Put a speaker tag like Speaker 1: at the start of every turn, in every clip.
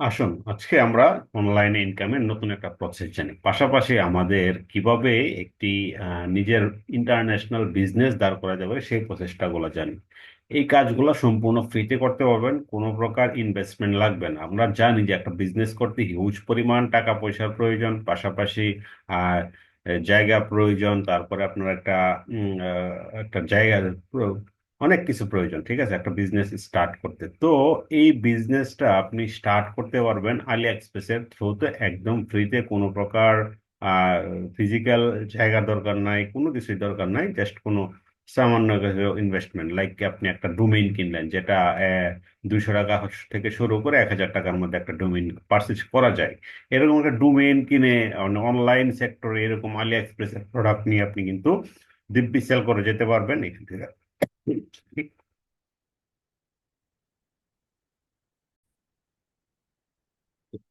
Speaker 1: আসুন, আজকে আমরা অনলাইনে ইনকামের নতুন একটা প্রসেস জানি। পাশাপাশি আমাদের কীভাবে একটি নিজের ইন্টারন্যাশনাল বিজনেস দাঁড় করা যাবে সেই প্রসেসটা গুলো জানি। এই কাজগুলো সম্পূর্ণ ফ্রিতে করতে পারবেন, কোনো প্রকার ইনভেস্টমেন্ট লাগবে না। আমরা জানি যে একটা বিজনেস করতে হিউজ পরিমাণ টাকা পয়সার প্রয়োজন, পাশাপাশি জায়গা প্রয়োজন, তারপরে আপনার একটা একটা জায়গা অনেক কিছু প্রয়োজন, ঠিক আছে? একটা বিজনেস স্টার্ট করতে। তো এই বিজনেসটা আপনি স্টার্ট করতে পারবেন আলি এক্সপ্রেসের থ্রুতে একদম ফ্রিতে কোনো প্রকার ফিজিক্যাল জায়গা দরকার নাই, কোনো কিছুই দরকার নাই জাস্ট কোনো সামান্য ইনভেস্টমেন্ট লাইক আপনি একটা ডোমেইন কিনলেন, যেটা দুইশো টাকা থেকে শুরু করে এক হাজার টাকার মধ্যে একটা ডোমেইন পারচেজ করা যায়। এরকম একটা ডোমেইন কিনে অনলাইন সেক্টরে এরকম আলি এক্সপ্রেসের প্রোডাক্ট নিয়ে আপনি কিন্তু দিব্যি সেল করে যেতে পারবেন। এখান থেকে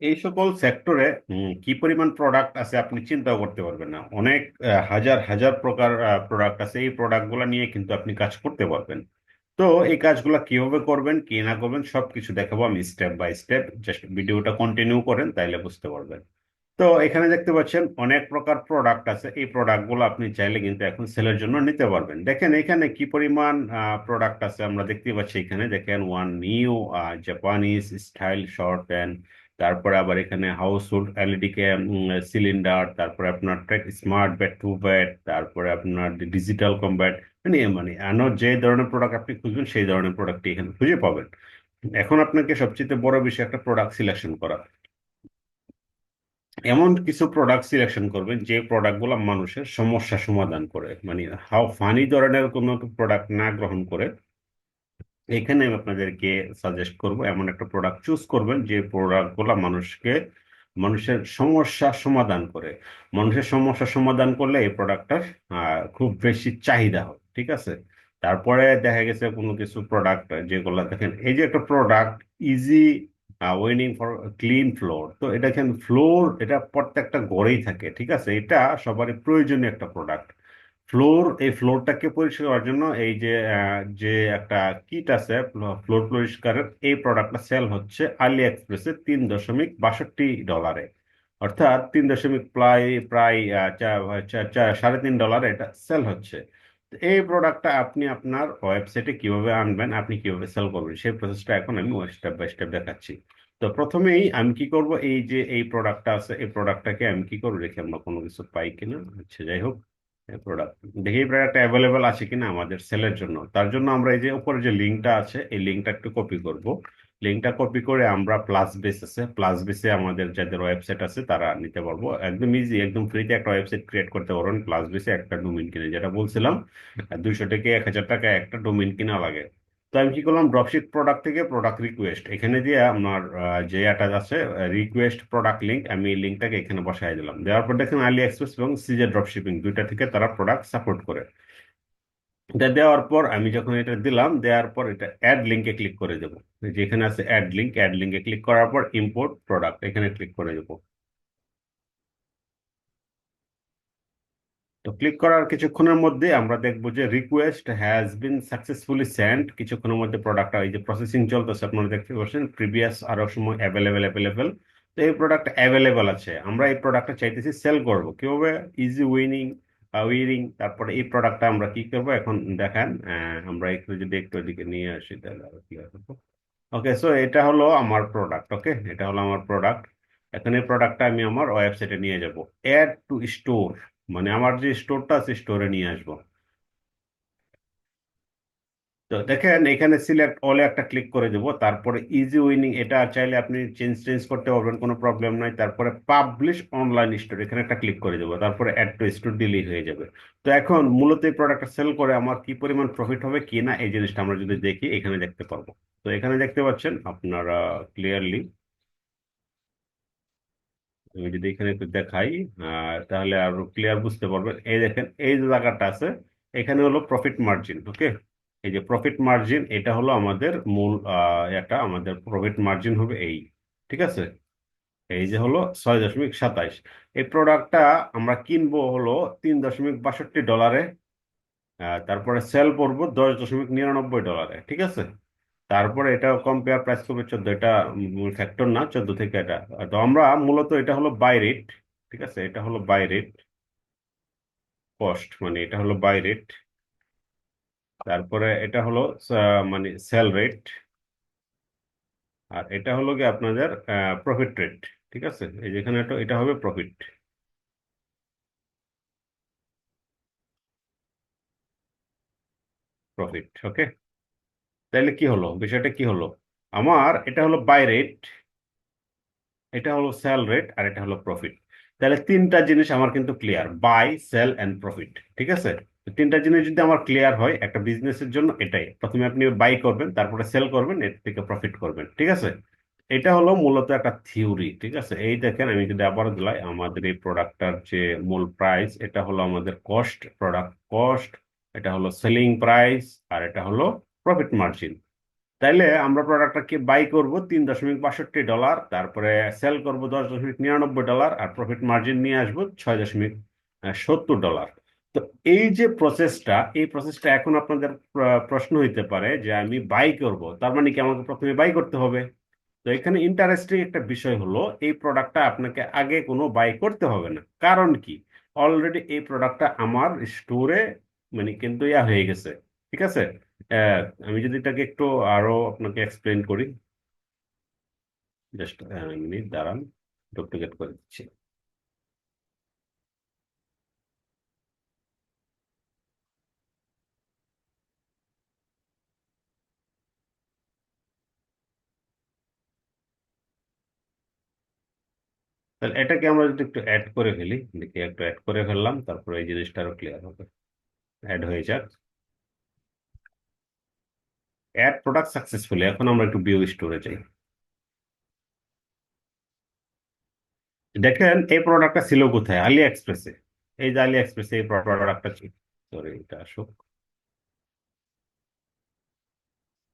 Speaker 1: এই সকল সেক্টরে কি পরিমাণ প্রোডাক্ট আছে আপনি চিন্তাও করতে পারবেন না। অনেক হাজার হাজার প্রকার প্রোডাক্ট আছে। এই প্রোডাক্টগুলো নিয়ে কিন্তু আপনি কাজ করতে পারবেন। তো এই কাজগুলো কীভাবে করবেন কি না করবেন সবকিছু দেখাবো আমি স্টেপ বাই স্টেপ জাস্ট ভিডিওটা কন্টিনিউ করেন তাইলে বুঝতে পারবেন। তো এখানে দেখতে পাচ্ছেন অনেক প্রকার প্রোডাক্ট আছে। এই প্রোডাক্টগুলো আপনি চাইলে কিন্তু এখন সেলের জন্য নিতে পারবেন। দেখেন এখানে কি পরিমাণ প্রোডাক্ট আছে আমরা দেখতে পাচ্ছি এখানে। দেখেন one new Japanese style short pant তারপরে আবার এখানে হাউস হোল্ড এলইডি কে সিলিন্ডার তারপরে আপনার trek smart bat to bat তারপরে আপনার ডিজিটাল কম্ব্যাট মানে মানে আনো যে ধরনের প্রোডাক্ট আপনি খুঁজবেন, সেই ধরনের প্রোডাক্ট এখানে খুঁজে পাবেন। এখন আপনাকে সবচেয়ে বড় বিষয় একটা প্রোডাক্ট সিলেকশন করা। এমন কিছু প্রোডাক্ট সিলেকশন করবেন যে প্রোডাক্টগুলো মানুষের সমস্যা সমাধান করে। মানে হাউ ফানি ধরনের কোনো প্রোডাক্ট না গ্রহণ করে। এখানে আমি আপনাদেরকে সাজেস্ট করব, এমন একটা প্রোডাক্ট চুজ করবেন যে প্রোডাক্টগুলো মানুষকে, মানুষের সমস্যা সমাধান করে। মানুষের সমস্যা সমাধান করলে এই প্রোডাক্টটার খুব বেশি চাহিদা হয়, ঠিক আছে? তারপরে দেখা গেছে কোনো কিছু প্রোডাক্ট যেগুলো দেখেন, এই যে একটা প্রোডাক্ট ইজি ওয়েনিং ফর ক্লিন ফ্লোর তো এটা এখানে ফ্লোর এটা প্রত্যেকটা ঘরেই থাকে, ঠিক আছে? এটা সবারই প্রয়োজনীয় একটা প্রোডাক্ট ফ্লোর এই ফ্লোরটাকে পরিষ্কার করার জন্য এই যে যে একটা কিট আছে ফ্লোর পরিষ্কারের, এই প্রোডাক্টটা সেল হচ্ছে আলি এক্সপ্রেসে তিন দশমিক বাষট্টি ডলারে অর্থাৎ তিন দশমিক প্রায় প্রায় সাড়ে তিন ডলারে এটা সেল হচ্ছে। এই প্রোডাক্টটা আপনি আপনার ওয়েবসাইটে কীভাবে আনবেন, আপনি কীভাবে সেল করবেন, সেই প্রসেসটা এখন আমি স্টেপ বাই স্টেপ দেখাচ্ছি। তো প্রথমেই আমি কি করব, এই যে এই প্রোডাক্টটা আছে, এই প্রোডাক্টটাকে আমি কি করব দেখি আমরা কোনো কিছু পাই কিনা আচ্ছা যাই হোক প্রোডাক্ট দেখি এই প্রোডাক্ট অ্যাভেলেবেল আছে কিনা আমাদের সেলের জন্য। তার জন্য আমরা এই যে উপরে যে লিঙ্কটা আছে, এই লিঙ্কটা একটু কপি করব। লিঙ্কটা কপি করে আমরা প্লাস বেস আছে। প্লাস বেসে আমাদের যাদের ওয়েবসাইট আছে তারা নিতে পারব। একদম ইজি একদম ফ্রিতে একটা ওয়েবসাইট ক্রিয়েট করতে পারবেন। প্লাস বেসে একটা ডোমিন কিনে যেটা বলছিলাম দুইশো থেকে এক হাজার টাকা একটা ডোমিন কিনা লাগে। তো আমি কি করলাম ড্রপশিপ প্রোডাক্ট থেকে প্রোডাক্ট রিকোয়েস্ট এখানে দিয়ে আপনার যে একটা আছে রিকোয়েস্ট প্রোডাক্ট লিঙ্ক আমি এই লিঙ্কটাকে এখানে বসাই দিলাম। দেওয়ার পর দেখেন আলি এক্সপ্রেস এবং সিজে ড্রপশিপিং দুইটা থেকে তারা প্রোডাক্ট সাপোর্ট করে। এটা দেওয়ার পর আমি যখন এটা দিলাম, দেওয়ার পর এটা অ্যাড লিঙ্কে ক্লিক করে দেবো। যেখানে আছে অ্যাড লিঙ্ক অ্যাড লিঙ্কে ক্লিক করার পর ইম্পোর্ট প্রোডাক্ট এখানে ক্লিক করে দেবো। তো ক্লিক করার কিছুক্ষণের মধ্যে আমরা দেখব যে request has been successfully send কিছুক্ষণের মধ্যে প্রোডাক্টটা এই যে প্রসেসিং চলতেছে, আপনারা দেখতে পাচ্ছেন প্রিভিয়াস আরও সময় অ্যাভেলেবেল অ্যাভেলেবেল তো এই প্রোডাক্ট অ্যাভেলেবেল আছে। আমরা এই প্রোডাক্টটা চাইতেছি সেল করব। কীভাবে? ইজি উইনিং উইনিং তারপরে এই প্রোডাক্টটা আমরা কি করব? এখন দেখেন আমরা একটু যদি একটু এদিকে নিয়ে আসি, তাহলে আর কি ওকে সো এটা হলো আমার প্রোডাক্ট ওকে এটা হলো আমার প্রোডাক্ট এখন এই প্রোডাক্টটা আমি আমার ওয়েবসাইটে নিয়ে যাব। অ্যাড টু স্টোর মানে আমার যে স্টোরটা আছে স্টোরে নিয়ে আসব। তো দেখেন, এখানে সিলেক্ট অলে একটা ক্লিক করে দেবো। তারপরে ইজি উইনিং এটা চাইলে আপনি চেঞ্জ চেঞ্জ করতে পারবেন, কোনো প্রবলেম নাই। তারপরে পাবলিশ অনলাইন স্টোর এখানে একটা ক্লিক করে দেবো। তারপরে অ্যাড টু স্টোর দিলেই হয়ে যাবে। তো এখন মূলত এই প্রোডাক্টটা সেল করে আমার কি পরিমাণ প্রফিট হবে কি না, এই জিনিসটা আমরা যদি দেখি, এখানে দেখতে পারব। তো এখানে দেখতে পাচ্ছেন, আপনারা ক্লিয়ারলি আমি যদি এখানে একটু দেখাই তাহলে আরও ক্লিয়ার বুঝতে পারবেন। এই দেখেন, এই যে জায়গাটা আছে, এখানে হলো প্রফিট মার্জিন ওকে এই যে প্রফিট মার্জিন এটা হলো আমাদের মূল এটা আমাদের প্রফিট মার্জিন হবে এই, ঠিক আছে? এই যে হলো ছয় দশমিক সাতাইশ। এই প্রোডাক্টটা আমরা কিনবো হলো তিন দশমিক বাষট্টি ডলারে তারপরে সেল করব দশ দশমিক নিরানব্বই ডলারে ঠিক আছে? তারপরে এটা কম্পেয়ার প্রাইস করবে চোদ্দ, এটা ফ্যাক্টর না, চোদ্দ থেকে এটা। তো আমরা মূলত এটা হলো বাই রেট ঠিক আছে? এটা হলো বাই রেট কস্ট মানে এটা হলো বাই রেট তারপরে এটা হলো মানে সেল রেট আর এটা হলো কি আপনাদের প্রফিট রেট ঠিক আছে? এই যেখানে এটা হবে প্রফিট প্রফিট ওকে তাহলে কি হলো? বিষয়টা কি হলো? আমার এটা হলো বাই রেট এটা হলো সেল রেট আর এটা হলো প্রফিট তাহলে তিনটা জিনিস আমার কিন্তু clear buy sell and profit ঠিক আছে? তিনটা জিনিস যদি আমার ক্লিয়ার হয়, একটা বিজনেসের জন্য এটাই। প্রথমে আপনি বাই করবেন, তারপরে সেল করবেন, এর থেকে প্রফিট করবেন, ঠিক আছে? এটা হলো মূলত একটা থিওরি ঠিক আছে? এই দেখেন, আমি যদি আবার দিলাই, আমাদের এই প্রোডাক্টটার যে মূল প্রাইস এটা হলো আমাদের কস্ট প্রোডাক্ট কস্ট এটা হলো সেলিং প্রাইস আর এটা হলো প্রফিট মার্জিন তাইলে আমরা প্রোডাক্টটাকে বাই করব তিন দশমিক বাষট্টি ডলার তারপরে সেল করব দশ দশমিক নিরানব্বই ডলার আর প্রফিট মার্জিন নিয়ে আসব ছয় দশমিক সত্তর ডলার তো এই যে প্রসেসটা এই প্রসেসটা এখন আপনাদের প্রশ্ন হইতে পারে যে আমি বাই করব, তার মানে কি আমাকে প্রথমে বাই করতে হবে? তো এখানে ইন্টারেস্টিং একটা বিষয় হলো, এই প্রোডাক্টটা আপনাকে আগে কোনো বাই করতে হবে না। কারণ কি? অলরেডি এই প্রোডাক্টটা আমার স্টোরে মানে কিন্তু ইয়া হয়ে গেছে। ঠিক আছে? আমি যদি এটাকে একটু আরও আপনাকে এক্সপ্লেন করি। জাস্ট মিনিট দাঁড়ান ডুপ্লিকেট করে দিচ্ছি। তাহলে এটাকে আমরা যদি একটু অ্যাড করে ফেলি, দেখি একটু অ্যাড করে ফেললাম, তারপরে এই জিনিসটা আরও ক্লিয়ার হবে। অ্যাড হয়ে যাক। অ্যাড প্রোডাক্ট সাকসেসফুলি এখন আমরা একটু বিও স্টোরে যাই। দেখেন, এই প্রোডাক্টটা ছিল কোথায়? আলি এক্সপ্রেসে এই যে আলি এক্সপ্রেসে এই প্রোডাক্টটা সরি এটা আসুক।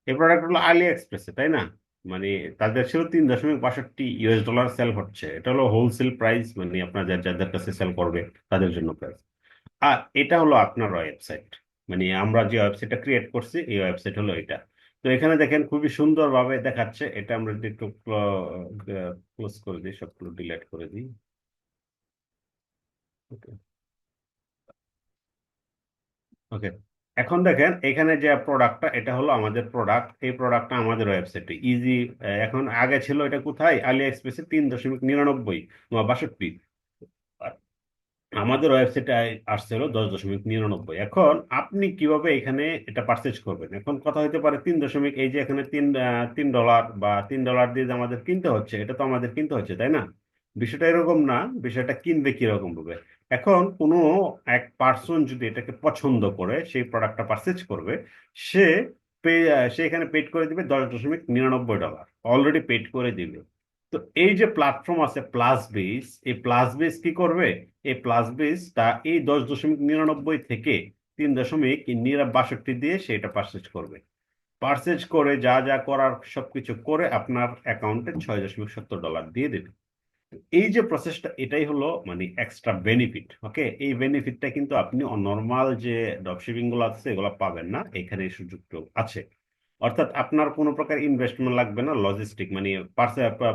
Speaker 1: এই প্রোডাক্ট হলো আলি এক্সপ্রেসে তাই না? মানে তাদের ছিল তিন দশমিক বাষট্টি ইউএস ডলার সেল হচ্ছে। এটা হলো হোলসেল প্রাইস মানে আপনার যা- যাদের কাছে সেল করবে, তাদের জন্য প্রাইস আর এটা হলো আপনার ওয়েবসাইট মানে আমরা যে ওয়েবসাইটটা ক্রিয়েট করছি, এই ওয়েবসাইট হলো এটা। তো এখানে দেখেন খুবই সুন্দরভাবে দেখাচ্ছে। এটা আমরা যদি একটু ক্লোজ করে দিই, সবগুলো ডিলিট করে দিই। ওকে ওকে এখন দেখেন, এখানে যে প্রোডাক্টটা এটা হলো আমাদের প্রোডাক্ট এই প্রোডাক্টটা আমাদের ওয়েবসাইটে ইজি এখন আগে ছিল এটা কোথায়? আলি এক্সপ্রেসে তিন দশমিক নিরানব্বই বাষট্টি। আমাদের ওয়েবসাইটে আসছে হলো দশ দশমিক নিরানব্বই। এখন আপনি কীভাবে এখানে এটা পারচেজ করবেন? এখন কথা হতে পারে তিন দশমিক, এই যে এখানে তিন তিন ডলার বা তিন ডলার দিয়ে আমাদের কিনতে হচ্ছে, এটা তো আমাদের কিনতে হচ্ছে, তাই না? বিষয়টা এরকম না, বিষয়টা কিনবে কীরকম ভাবে? এখন কোনো এক পার্সন যদি এটাকে পছন্দ করে, সেই প্রোডাক্টটা পারচেজ করবে, সে পে, সে এখানে পেড করে দিবে দশ দশমিক নিরানব্বই ডলার অলরেডি পেড করে দিবে। তো এই যে প্ল্যাটফর্ম আছে প্লাস বেস এই প্লাস বেস কি করবে? এই প্লাস বেস তা এই দশ দশমিক নিরানব্বই থেকে তিন দশমিক বাষট্টি দিয়ে সেটা পারচেজ করবে। পারচেজ করে যা যা করার সবকিছু করে আপনার অ্যাকাউন্টে ছয় দশমিক সত্তর ডলার দিয়ে দেবে। এই যে প্রসেসটা এটাই হলো মানে এক্সট্রা বেনিফিট ওকে এই বেনিফিটটা কিন্তু আপনি নর্মাল যে ড্রপশিপিংগুলো আছে, এগুলো পাবেন না। এখানে এই সুযোগটা আছে। অর্থাৎ আপনার কোনো প্রকার ইনভেস্টমেন্ট লাগবে না লজিস্টিক মানে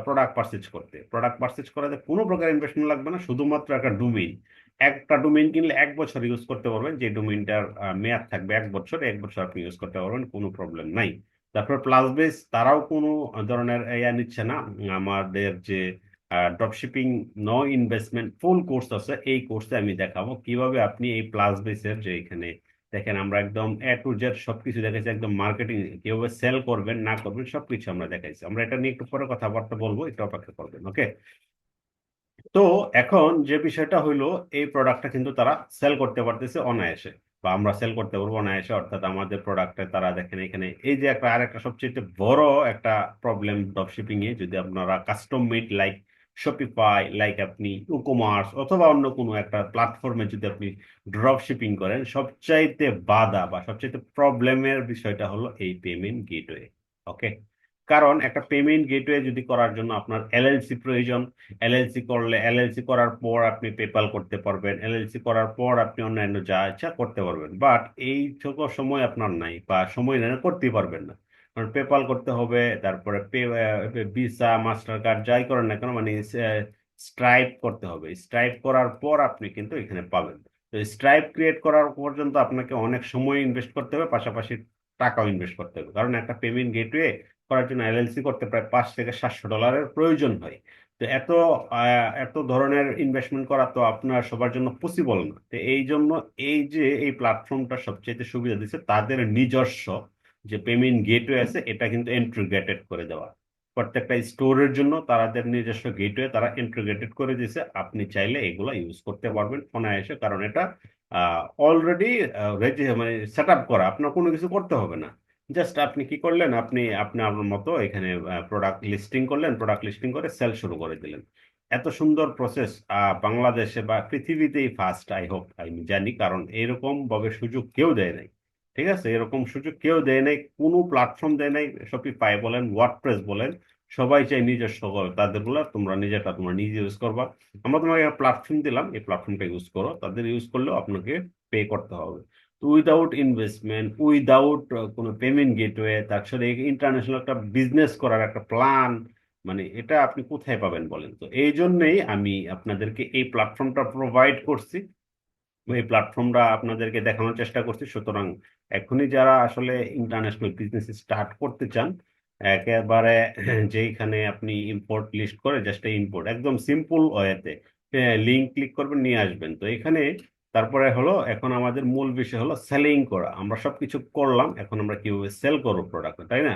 Speaker 1: প্রোডাক্ট পারচেজ করতে। প্রোডাক্ট পারচেজ করাতে কোনো প্রকার ইনভেস্টমেন্ট লাগবে না, শুধুমাত্র একটা ডোমেইন একটা ডোমেইন কিনলে এক বছর ইউজ করতে পারবেন, যে ডোমেইনটার মেয়াদ থাকবে এক বছর এক বছর আপনি ইউজ করতে পারবেন, কোনো প্রবলেম নাই। তারপর প্লাস বেস তারাও কোনো ধরনের ইয়া নিচ্ছে না। আমাদের যে dropshipping no investment full course আছে। এই কোর্সে আমি দেখাবো কীভাবে আপনি এই প্লাস বেসের যে এখানে দেখেন আমরা একদম এ টু জেড সবকিছু দেখাইছি, একদম মার্কেটিং কীভাবে সেল করবেন, না করবেন, সবকিছু আমরা দেখাইছি। আমরা এটা নিয়ে একটু পরে কথাবার্তা বলব একটু অপেক্ষা করবেন ওকে তো এখন যে বিষয়টা হইল, এই প্রোডাক্টটা কিন্তু তারা সেল করতে পারতেছে অনায়াসে, বা আমরা সেল করতে পারব অনায়াসে, অর্থাৎ আমাদের প্রোডাক্টে তারা দেখেন এখানে, এই যে একটা আর একটা সবচেয়ে বড় একটা প্রবলেম ড্রপশিপিং এ যদি আপনারা custom made like Shopify like আপনি ইকমার্স অথবা অন্য কোনো একটা প্ল্যাটফর্মে যদি আপনি ড্রপ শিপিং করেন, সবচাইতে বাধা বা সবচাইতে প্রবলেমের বিষয়টা হলো এই পেমেন্ট গেটওয়ে ওকে কারণ একটা পেমেন্ট গেটওয়ে যদি করার জন্য আপনার এলএলসি প্রয়োজন এলএলসি করলে এলএলসি করার পর আপনি পেপাল করতে পারবেন এলএলসি করার পর আপনি অন্যান্য যা ইচ্ছা করতে পারবেন বাট এই সময় আপনার নাই বা সময় নেই করতেই পারবেন না। কারণ পেপাল করতে হবে, তারপরে ভিসা মাস্টার কার্ড যাই করেন না কেন মানে স্ট্রাইপ করতে হবে। স্ট্রাইপ করার পর আপনি কিন্তু এখানে পাবেন। তো স্ট্রাইপ ক্রিয়েট করার পর্যন্ত আপনাকে অনেক সময় ইনভেস্ট করতে হবে, পাশাপাশি টাকাও ইনভেস্ট করতে হবে। কারণ একটা পেমেন্ট গেটওয়ে করার জন্য এলএলসি করতে প্রায় পাঁচ থেকে সাতশো ডলারের প্রয়োজন হয়। তো এত এত ধরনের ইনভেস্টমেন্ট করা তো আপনার সবার জন্য পসিবল না। তো এই জন্য এই যে এই প্ল্যাটফর্মটা সবচেয়ে সুবিধা দিচ্ছে তাদের নিজস্ব যে পেমেন্ট গেটওয়ে আছে, এটা কিন্তু ইন্টিগ্রেটেড করে দেওয়া। প্রত্যেকটা স্টোরের জন্য তাদের নিজস্ব গেটওয়ে তারা ইন্টিগ্রেটেড করে দিয়েছে। আপনি চাইলে এগুলো ইউজ করতে পারবেন অনায়াসে, কারণ এটা অলরেডি মানে সেট আপ করা। আপনার কোনো কিছু করতে হবে না। জাস্ট আপনি কি করলেন? আপনি আপনার মতো এখানে প্রোডাক্ট লিস্টিং করলেন প্রোডাক্ট লিস্টিং করে সেল শুরু করে দিলেন। এত সুন্দর প্রসেস বাংলাদেশে বা পৃথিবীতেই ফার্স্ট আই হোপ আমি জানি, কারণ এরকম ভাবে সুযোগ কেউ দেয় নাই। ঠিক আছে? এরকম সুযোগ কেউ দেয় নাই, কোনো প্ল্যাটফর্ম দেয় নাই পাই বলেন ওয়ার্ডপ্রেস বলেন, সবাই চাই নিজস্ব করে, তাদের বলে তোমরা নিজেটা তোমরা নিজে ইউজ করবা। আমরা তোমাকে প্ল্যাটফর্ম দিলাম, এই প্ল্যাটফর্মটা ইউজ করো, তাদের ইউজ করলেও আপনাকে পে করতে হবে। তো উইদাউট ইনভেস্টমেন্ট উইদাউট কোনো পেমেন্ট গেটওয়ে তাছাড়া ইন্টারন্যাশনাল একটা বিজনেস করার একটা প্ল্যান মানে এটা আপনি কোথায় পাবেন বলেন তো? এই জন্যই আমি আপনাদেরকে এই প্ল্যাটফর্মটা প্রোভাইড করছি। এই প্ল্যাটফর্মটা আপনাদেরকে দেখানোর চেষ্টা করছি। সুতরাং এখনই যারা আসলে ইন্টারন্যাশনাল বিজনেস স্টার্ট করতে চান, একেবারে যেইখানে আপনি ইম্পোর্ট লিস্ট করে জাস্ট ইম্পোর্ট একদম সিম্পল ওয়েতে লিঙ্ক ক্লিক করবেন, নিয়ে আসবেন। তো এখানে তারপরে হলো, এখন আমাদের মূল বিষয় হলো সেলিং করা। আমরা সবকিছু করলাম, এখন আমরা কীভাবে সেল করব প্রোডাক্ট তাই না?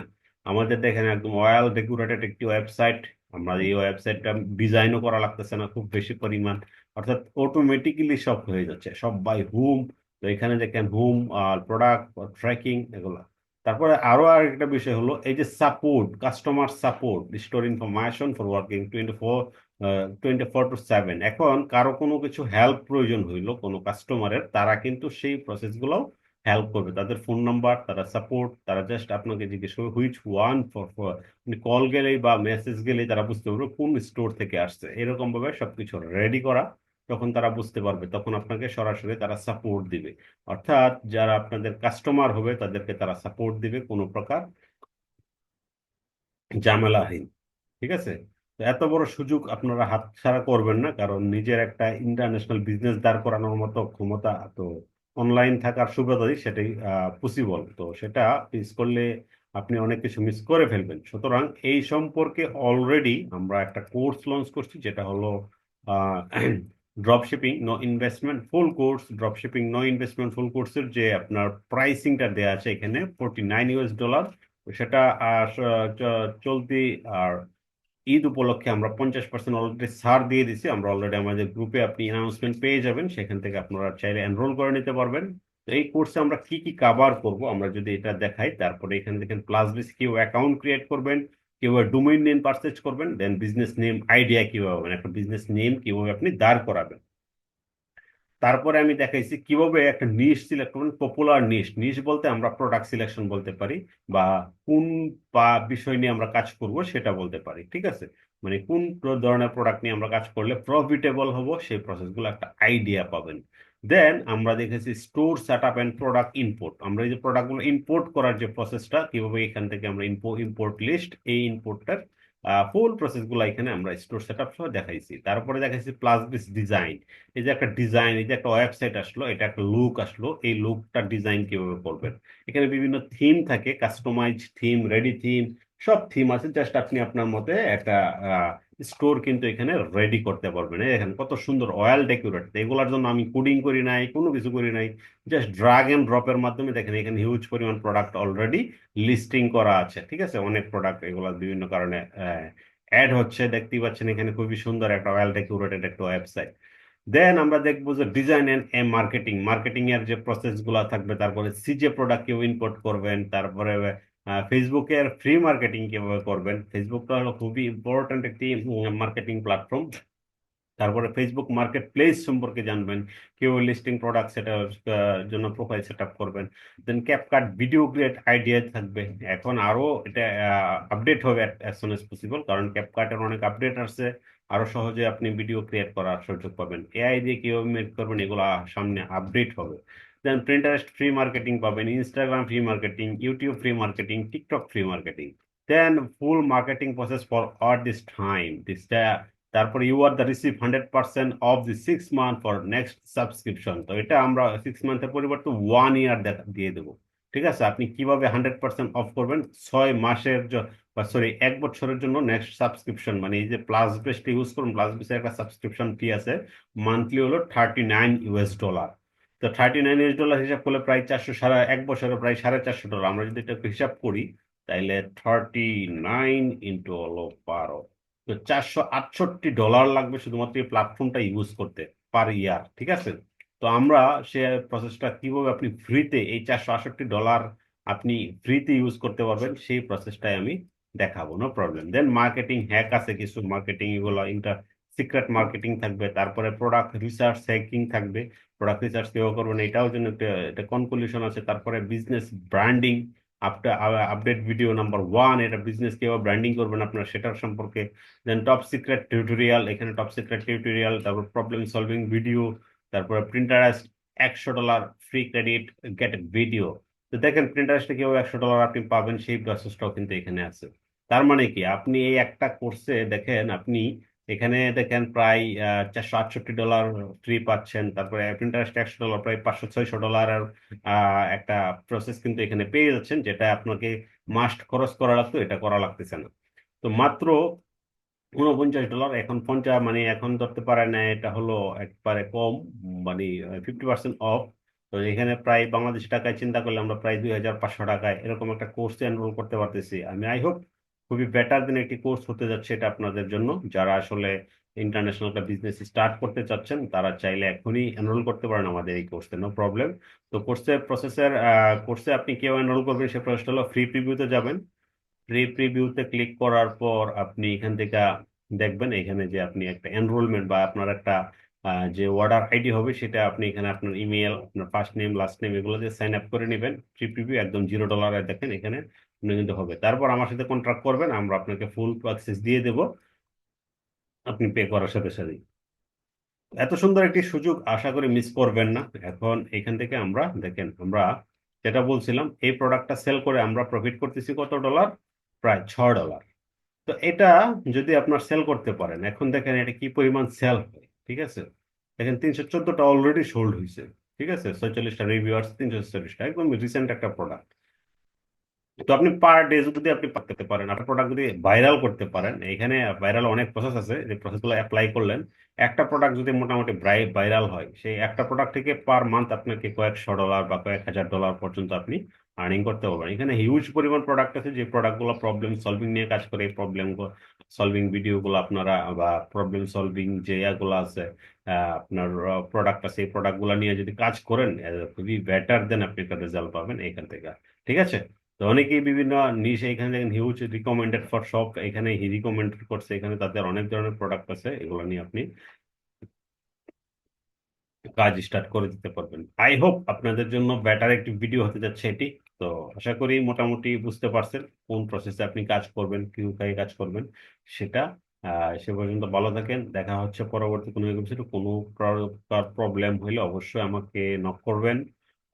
Speaker 1: আমাদের দেখেন একদম অয়েল ডেকোরেটেড একটি ওয়েবসাইট আমরা এই ওয়েবসাইটটা ডিজাইনও করা লাগতেছে না, খুব বেশি পরিমাণ। অর্থাৎ অটোমেটিক্যালি সব হয়ে যাচ্ছে সব বাই হুম তো এখানে দেখেন হুম আর প্রোডাক্ট ট্র্যাকিং এগুলো। তারপরে আরও আরেকটা বিষয় হলো, এই যে support customer support store information for working twenty four twenty four to seven এখন কারও কোনো কিছু হেল্প প্রয়োজন হইল কোনো কাস্টমারের তারা কিন্তু সেই প্রসেসগুলো হেল্প করবে। তাদের ফোন নাম্বার তারা সাপোর্ট তারা জাস্ট আপনাকে জিজ্ঞেস করবে হুইচ ওয়ান ফর কল গেলেই বা মেসেজ গেলেই তারা বুঝতে পারবে কোন স্টোর থেকে আসছে। এরকম ভাবে সবকিছু রেডি করা তখন তারা বুঝতে পারবে, তখন আপনাকে সরাসরি তারা সাপোর্ট দিবে। অর্থাৎ যারা আপনাদের কাস্টমার হবে, তাদেরকে তারা সাপোর্ট দিবে কোনো প্রকার ঝামেলাহীন। ঠিক আছে? তো এত বড় সুযোগ আপনারা হাতছাড়া করবেন না, কারণ নিজের একটা ইন্টারন্যাশনাল বিজনেস দাঁড় করানোর মতো ক্ষমতা তো অনলাইন থাকার সুবিধা সেটাই পসিবল তো সেটা মিস করলে আপনি অনেক কিছু মিস করে ফেলবেন। সুতরাং এই সম্পর্কে অলরেডি আমরা একটা কোর্স লঞ্চ করছি, যেটা হলো dropshipping no investment full course dropshipping no investment full কোর্সের যে আপনার প্রাইসিংটা দেওয়া আছে এখানে ফোরটি নাইন ইউএস ডলার সেটা চলতি আর ঈদ উপলক্ষে আমরা পঞ্চাশ পার্সেন্ট অলরেডি ছাড় দিয়ে দিছি। আমরা অলরেডি আমাদের গ্রুপে আপনি অ্যানাউন্সমেন্ট পেয়ে যাবেন। সেখান থেকে আপনারা চাইলে এনরোল করে নিতে পারবেন। তো এই কোর্সে আমরা কি কি কাভার করব, আমরা যদি এটা দেখাই, তারপরে এখানে দেখেন প্লাস বেস কেউ অ্যাকাউন্ট ক্রিয়েট করবেন, কেউ ডোমেইন নেম পারচেজ করবেন দেন বিজনেস নেম আইডিয়া কীভাবে একটা বিজনেস নেম কীভাবে আপনি দাঁড় করাবেন। তারপরে আমি দেখাইছি কীভাবে একটা নিশ সিলেক্ট করবেন পপুলার নিশ নিশ বলতে আমরা প্রোডাক্ট সিলেকশন বলতে পারি বা কোন বা বিষয় নিয়ে আমরা কাজ করব সেটা বলতে পারি, ঠিক আছে? মানে কোন ধরনের প্রোডাক্ট নিয়ে আমরা কাজ করলে প্রফিটেবল হব সেই প্রসেসগুলো একটা আইডিয়া পাবেন। দেন আমরা দেখেছি store set up and product import আমরা এই যে প্রোডাক্টগুলো ইম্পোর্ট করার যে প্রসেসটা কীভাবে এখান থেকে আমরা ইম্পোর্ট লিস্ট এই ইম্পোর্টটার ফুল প্রসেসগুলো এখানে আমরা স্টোর সেট আপ সহ দেখাইছি। তারপরে দেখাইছি প্লাস বিস ডিজাইন এই যে একটা ডিজাইন এই যে একটা ওয়েবসাইট আসলো, এটা একটা লুক আসলো, এই লুকটা ডিজাইন কীভাবে করবেন? এখানে বিভিন্ন থিম থাকে কাস্টমাইজ থিম রেডি থিম সব থিম আছে। জাস্ট আপনি আপনার মতে একটা স্টোর কিন্তু এখানে রেডি করতে পারবেন। এখানে কত সুন্দর অয়েল ডেকোরেট এগুলোর জন্য আমি কোডিং করি নাই, কোনো কিছু করি নাই। জাস্ট ড্রাগ এন্ড ড্রপের মাধ্যমে দেখেন এখানে হিউজ পরিমাণ প্রোডাক্ট অলরেডি লিস্টিং করা আছে, ঠিক আছে? অনেক প্রোডাক্ট এগুলো বিভিন্ন কারণে অ্যাড হচ্ছে। দেখতেই পাচ্ছেন এখানে খুবই সুন্দর একটা অয়েল ডেকোরেটেড একটা ওয়েবসাইট দেন আমরা দেখব যে ডিজাইন এন্ড এ মার্কেটিং মার্কেটিং এর যে প্রসেসগুলা থাকবে, তারপরে সিজে প্রোডাক্ট কেউ ইম্পোর্ট করবেন, তারপরে ফেসবুকের ফ্রি মার্কেটিং কীভাবে করবেন? ফেসবুকটা হলো খুবই ইম্পর্ট্যান্ট একটি মার্কেটিং প্ল্যাটফর্ম তারপরে ফেসবুক মার্কেট প্লেস সম্পর্কে জানবেন, কেউ লিস্টিং প্রোডাক্ট সেটা জন্য প্রোফাইল সেট আপ করবেন। Then CapCut video create idea থাকবে। এখন আরও এটা আপডেট হবে অ্যাজ সুন এস পসিবল কারণ ক্যাপকাটের অনেক আপডেট আসছে। আরও সহজে আপনি ভিডিও ক্রিয়েট করার সুযোগ পাবেন। এআই দিয়ে কীভাবে মেক করবেন, এগুলো সামনে আপডেট হবে। দেন প্রিন্টারেস্ট ফ্রি মার্কেটিং পাবেন Instagram free marketing YouTube free marketing TikTok free marketing then full marketing process for all this time this তারপর you are the receive hundred percent of the six month for next subscription তো এটা আমরা six মান্থের পরিবর্তে one year দিয়ে দেবো। ঠিক আছে? আপনি কীভাবে হান্ড্রেড পার্সেন্ট অফ করবেন? ছয় মাসের সরি এক বছরের জন্য নেক্সট সাবস্ক্রিপশন মানে এই যে প্লাস বেসটা ইউজ করুন প্লাস বেসের একটা সাবস্ক্রিপশন ফি আছে। মান্থলি হলো থার্টি নাইন ইউএস ডলার তো থার্টি নাইন ইউএস ডলার হিসাব করলে প্রায় চারশো সারা এক বছরে প্রায় সাড়ে চারশো ডলার আমরা যদি এটা হিসাব করি, তাইলে থার্টি নাইন ইন্টু হলো বারো। তো চারশো আটষট্টি ডলার লাগবে শুধুমাত্র এই প্ল্যাটফর্মটা ইউজ করতে পার ইয়ার ঠিক আছে? তো আমরা সে প্রসেসটা কীভাবে আপনি ফ্রিতে এই চারশো আটষট্টি ডলার আপনি ফ্রিতে ইউজ করতে পারবেন, সেই প্রসেসটাই আমি দেখাবো no problem then marketing hack আছে কিছু মার্কেটিং এগুলো ইন্টার সিক্রেট মার্কেটিং থাকবে, তারপরে প্রোডাক্ট রিসার্চ হ্যাকিং থাকবে প্রোডাক্ট রিসার্চ কেউ করবেন এটাও জন্য একটা কনক্লুশন আছে, তারপরে business branding update video number one এটা বিজনেস কীভাবে ব্র্যান্ডিং করবেন আপনার, সেটার সম্পর্কে দেন টপ সিক্রেট টিউটোরিয়াল এখানে টপ সিক্রেট টিউটোরিয়াল তারপর প্রবলেম সলভিং ভিডিও তারপরে প্রিন্টারেস্ট একশো dollar free credit get video তো দেখেন প্রিন্টারেস্টে কীভাবে একশো ডলার আপনি পাবেন, সেই প্রসেসটাও কিন্তু এখানে আছে, তার মানে কি? আপনি এই একটা কোর্সে দেখেন, আপনি এখানে দেখেন প্রায় চারশো আটষট্টি ডলার ফ্রি পাচ্ছেন। তারপরে প্রিন্টারেস্ট একশো ডলার প্রায় পাঁচশো ছয়শো ডলার একটা প্রসেস কিন্তু এখানে পেয়ে যাচ্ছেন, যেটা আপনাকে মাস্ট খরচ করা লাগতো, এটা করা লাগতেছে না। তো মাত্র উনপঞ্চাশ ডলার এখন পঞ্চাশ মানে এখন ধরতে পারে না এটা হলো একবারে কম মানে ফিফটি পার্সেন্ট অফ তো এখানে প্রায় বাংলাদেশি টাকায়, চিন্তা করলে আমরা প্রায় দুই হাজার পাঁচশো টাকায় এরকম একটা কোর্সে এনরোল করতে পারতেছি। আমি আই হোপ খুবই বেটার দিন একটি কোর্স হতে যাচ্ছে এটা আপনাদের জন্য। যারা আসলে ইন্টারন্যাশনাল একটা বিজনেস স্টার্ট করতে চাচ্ছেন, তারা চাইলে এখনই এনরোল করতে পারেন আমাদের এই কোর্সে নো প্রবলেম তো কোর্সের প্রসেসের কোর্সে আপনি কেউ এনরোল করবেন, সে প্রসেসটা হলো ফ্রি প্রিভিউতে যাবেন। ফ্রি প্রিভিউতে ক্লিক করার পর আপনি এখান থেকে দেখবেন, এখানে যে আপনি একটা এনরোলমেন্ট বা আপনার একটা যে অর্ডার আইডি হবে সেটা আপনি এখানে আপনার ইমেল আপনার ফার্স্ট নেম লাস্ট নেম এগুলো দিয়ে সাইন আপ করে নেবেন। প্রিভিউ একদম জিরো ডলারে দেখেন এখানে কিন্তু হবে। তারপর আমার সাথে কন্ট্রাক্ট করবেন, আমরা আপনাকে ফুল অ্যাক্সেস দিয়ে দেব। আপনি পে করার সাথে সাথে এত সুন্দর একটি সুযোগ আশা করি মিস করবেন না। এখন এখান থেকে আমরা দেখেন, আমরা যেটা বলছিলাম, এই প্রোডাক্টটা সেল করে আমরা প্রফিট করতেছি কত ডলার প্রায় ছ ডলার তো এটা যদি আপনার সেল করতে পারেন, এখন দেখেন এটা কি পরিমাণ সেল হয়। ঠিক আছে? দেখেন, তিনশো চোদ্দটা অলরেডি সোল্ড হয়েছে ঠিক আছে? ছয়চল্লিশটা রিভিউয়ার্স তিনশো চল্লিশটা একদম রিসেন্ট একটা প্রোডাক্ট তো আপনি পার ডে যদি আপনি পাঠাতে পারেন, আপনার প্রোডাক্ট যদি ভাইরাল করতে পারেন এখানে ভাইরাল অনেক প্রসেস আছে, যে প্রসেসগুলো অ্যাপ্লাই করলেন, একটা প্রোডাক্ট যদি মোটামুটি ভাইরাল হয়, সেই একটা প্রোডাক্ট থেকে পার মান্থ আপনাকে কয়েকশো ডলার বা কয়েক হাজার ডলার পর্যন্ত আপনি আর্নিং করতে পারবেন। এখানে হিউজ পরিমাণ প্রোডাক্ট আছে, যে প্রোডাক্টগুলো প্রবলেম সলভিং নিয়ে কাজ করে এই প্রবলেম সলভিং ভিডিওগুলো আপনারা, বা প্রবলেম সলভিং যে ইয়াগুলো আছে আপনার প্রোডাক্ট আছে, এই প্রোডাক্টগুলো নিয়ে যদি কাজ করেন খুবই বেটার দেন আপনি একটা রেজাল্ট পাবেন এখান থেকে। ঠিক আছে? তো অনেকেই বিভিন্ন নিশ এখানে দেখেন হিউজ রিকমেন্ডেড ফর শপ এখানে রিকমেন্ডেড করছে, এখানে তাদের অনেক ধরনের প্রোডাক্ট আছে, এগুলো নিয়ে আপনি কাজ স্টার্ট করে দিতে পারবেন। আই হোপ আপনাদের জন্য বেটার একটি ভিডিও হতে যাচ্ছে এটি। তো আশা করি মোটামুটি বুঝতে পারছেন কোন প্রসেসে আপনি কাজ করবেন কি উপায়ে কাজ করবেন, সেটা সে পর্যন্ত ভালো থাকেন। দেখা হচ্ছে পরবর্তী কোনো কোনো প্রবলেম হলে অবশ্যই আমাকে নক করবেন।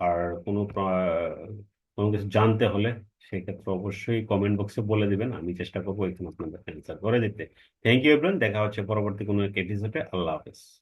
Speaker 1: আর কোনো কোনো কিছু জানতে হলে সেক্ষেত্রে অবশ্যই কমেন্ট বক্সে বলে দিবেন। আমি চেষ্টা করব এখানে আপনাদের অ্যান্সার করে দিতে। থ্যাংক ইউ এভরিওয়ান দেখা হচ্ছে পরবর্তী কোনো এক এপিসোডে আল্লাহ হাফেজ।